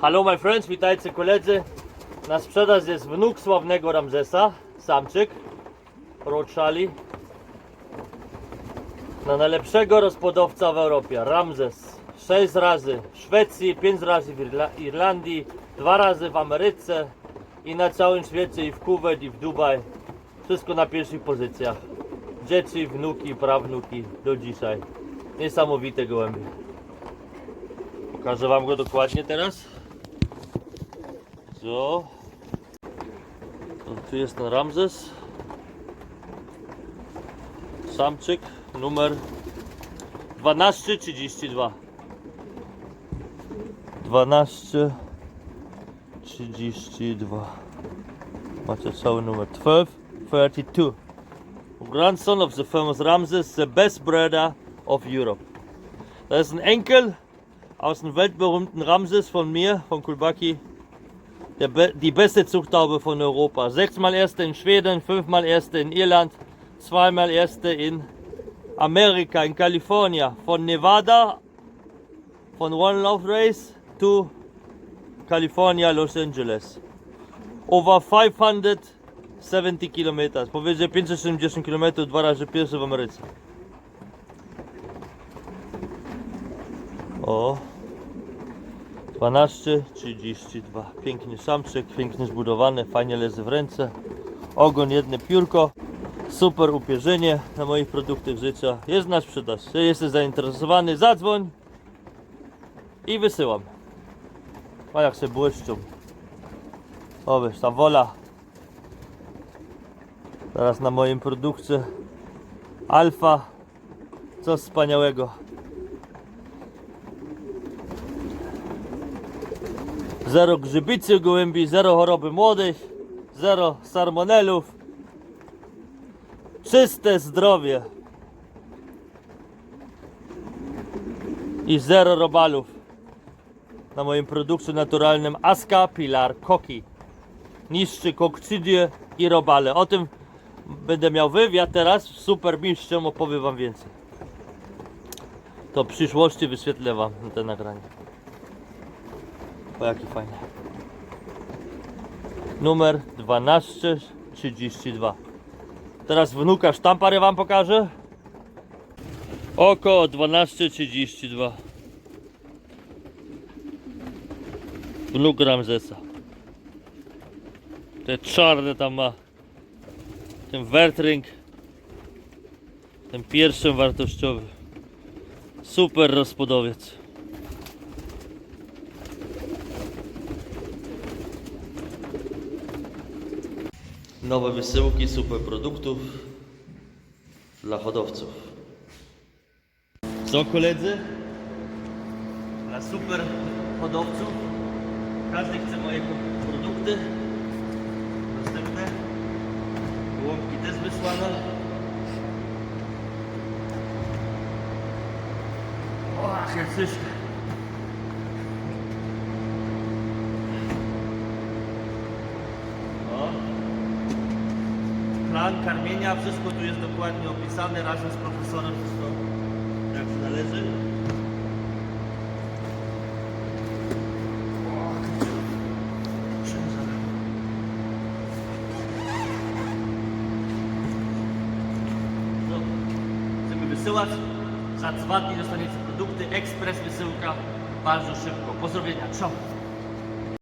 Hello my friends, witajcie koledzy. Na sprzedaż jest wnuk sławnego Ramzesa, samczyk, Rothschali. Na najlepszego rozpodowca w Europie, Ramzes. 6 razy w Szwecji, 5 razy w Irla- Irlandii, 2 razy w Ameryce i na całym świecie i w Kuwait i w Dubaj. Wszystko na pierwszych pozycjach. Dzieci, wnuki, prawnuki do dzisiaj. Niesamowite gołębie. Pokażę Wam go dokładnie teraz. Co? To tu jest ten Ramzes. Samczyk numer 1232. 1232. Macie cały numer 1232. Grandson of the famous Ramses, the best breeder of Europe. Das ist ein Enkel aus dem weltberühmten Ramses von mir, von Kulbaki. Be die beste Zuchtaube von Europa. Sechsmal Erste in Schweden, fünfmal Erste in Irland, zweimal Erste in Amerika, in Kalifornien. Von Nevada, von One Love Race to California, Los Angeles. Over 570 km. Powyżej 570 km, dwa razy pierwszy w Ameryce. O. 12, 32. Piękny samczyk, pięknie zbudowany, fajnie leży w ręce. Ogon, jedne piórko. Super upierzenie na moich produktach życia. Jest na sprzedaż. Jeśli jesteś zainteresowany, zadzwoń i wysyłam. A jak się błyszczą. O, wiesz, ta wola. Teraz na moim produkcie Alfa. Co wspaniałego. Zero grzybicy gołębi, zero choroby młodych, zero salmonelów. Czyste zdrowie. I zero robalów. Na moim produkcie naturalnym Aska Pilar Koki. Niszczy kokcydie i robale. O tym będę miał wywiad teraz. Super mistrzem opowiem wam więcej. To w przyszłości wyświetlę wam te nagranie. O jaki fajny. Numer 1232. Teraz wnuka sztamparę wam pokażę. Oko 1232. Wnuk Ramzesa. Te czarne tam ma. Ten wertring. Ten pierwszy wartościowy. Super rozpodowiec. Nowe wysyłki super produktów dla hodowców. Co koledzy? Dla super hodowców. Każdy chce moje produkty. Dostępne. Łąki też wysłane. Och, jak syszka. Plan karmienia, wszystko tu jest dokładnie opisane razem z profesorem, wszystko jak należy. No, wysyłać. Za dwa dni dostaniecie produkty. Ekspres wysyłka bardzo szybko. Pozdrowienia. Ciao.